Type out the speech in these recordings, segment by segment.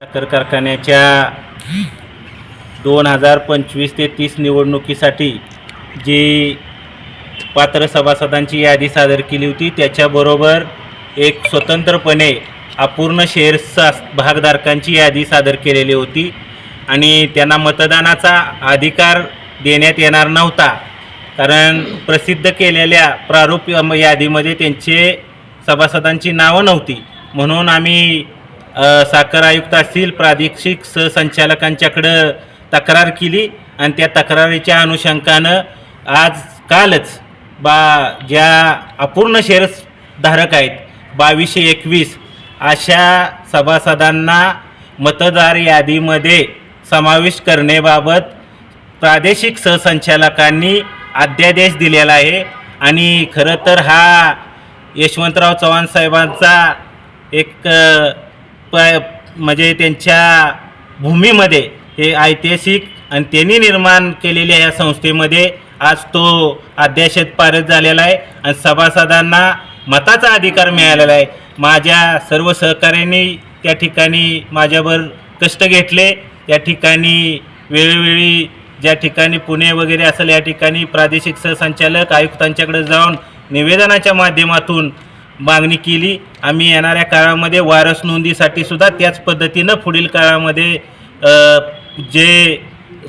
साखर कारखान्याच्या दोन हजार पंचवीस ते तीस निवडणुकीसाठी जी पात्र सभासदांची यादी सादर केली होती त्याच्याबरोबर एक स्वतंत्रपणे अपूर्ण शेअर्सचा भागधारकांची यादी सादर केलेली होती आणि त्यांना मतदानाचा अधिकार देण्यात येणार नव्हता. कारण प्रसिद्ध केलेल्या प्रारूप यादीमध्ये त्यांचे सभासदांची नावं नव्हती. म्हणून आम्ही साखर आयुक्त असतील प्रादेशिक सहसंचालकांच्याकडं तक्रार केली आणि त्या तक्रारीच्या अनुषंगानं आज कालच बा ज्या अपूर्ण शेअर्स धारक आहेत बावीसशे एकवीस अशा सभासदांना मतदार यादीमध्ये समाविष्ट करण्याबाबत प्रादेशिक सहसंचालकांनी अध्यादेश दिलेला आहे. आणि खरं तर हा यशवंतराव चव्हाण साहेबांचा एक प म्हणजे त्यांच्या भूमीमध्ये हे ऐतिहासिक आणि त्यांनी निर्माण केलेल्या या संस्थेमध्ये आज तो अध्याशेत पारित झालेला आहे आणि सभासदांना मताचा अधिकार मिळालेला आहे. माझ्या सर्व सहकाऱ्यांनी त्या ठिकाणी माझ्यावर कष्ट घेतले. त्या ठिकाणी वेळोवेळी ज्या ठिकाणी पुणे वगैरे असेल या ठिकाणी प्रादेशिक सहसंचालक आयुक्तांच्याकडे जाऊन निवेदनाच्या माध्यमातून मागणी केली. आम्ही येणाऱ्या काळामध्ये वारस नोंदीसाठी सुद्धा त्याच पद्धतीनं पुढील काळामध्ये जे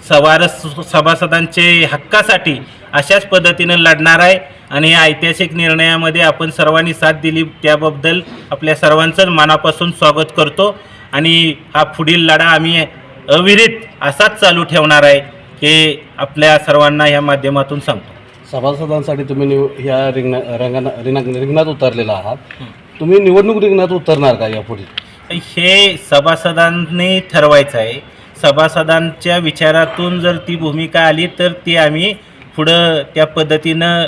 सवारस सभासदांचे हक्कासाठी अशाच पद्धतीनं लढणार आहे आणि या ऐतिहासिक निर्णयामध्ये आपण सर्वांनी साथ दिली. त्याबद्दल आपल्या सर्वांचं मनापासून स्वागत करतो आणि हा पुढील लढा आम्ही अविरित असाच चालू ठेवणार आहे हे आपल्या सर्वांना ह्या माध्यमातून सांगतो. सभासदांसाठी तुम्ही निव ह्या रिंगणा रंगाना रिंगणात रिंगणात उतरलेला आहात. तुम्ही निवडणूक रिंगणात उतरणार का यापुढे? हे सभासदांनी ठरवायचं आहे. सभासदांच्या विचारातून जर ती भूमिका आली तर ती आम्ही पुढं त्या पद्धतीनं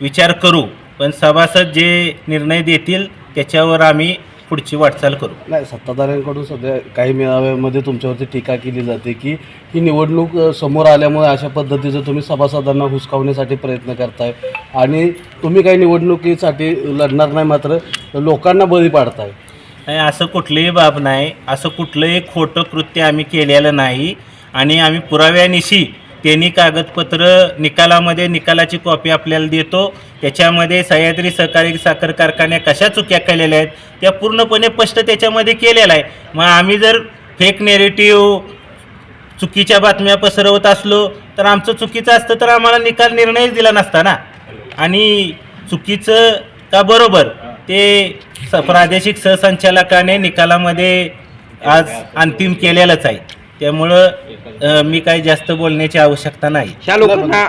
विचार करू. पण सभासद जे निर्णय देतील त्याच्यावर आम्ही पुढची वाटचाल करू. नाही सत्ताधाऱ्यांकडून सध्या काही मेळाव्यामध्ये तुमच्यावरती टीका केली जाते की ही निवडणूक अ, समोर आल्यामुळे अशा पद्धतीचं तुम्ही सभासदांना हुसकावण्यासाठी प्रयत्न करताय आणि तुम्ही काही निवडणुकीसाठी लढणार नाही मात्र लोकांना बळी पाडताय. नाही असं कुठलीही बाब नाही. असं कुठलंही खोटं कृत्य आम्ही केलेलं नाही आणि आम्ही पुराव्यानिशी त्यांनी कागदपत्र निकालामध्ये निकालाची कॉपी आपल्याला देतो. त्याच्यामध्ये सह्याद्री सहकारी साखर कारखान्या कशा चुक्या केलेल्या आहेत त्या पूर्णपणे स्पष्ट त्याच्यामध्ये केलेलं आहे. मग आम्ही जर फेक नेरेटिव्ह चुकीच्या बातम्या पसरवत असलो तर आमचं चुकीचं असतं तर आम्हाला निकाल निर्णयच दिला नसता ना. आणि चुकीचं का बरोबर? ते स प्रादेशिक सहसंचालकाने निकालामध्ये आज अंतिम केलेलंच आहे. त्यामुळं मी काही जास्त बोलण्याची आवश्यकता नाही. ह्या लोकांना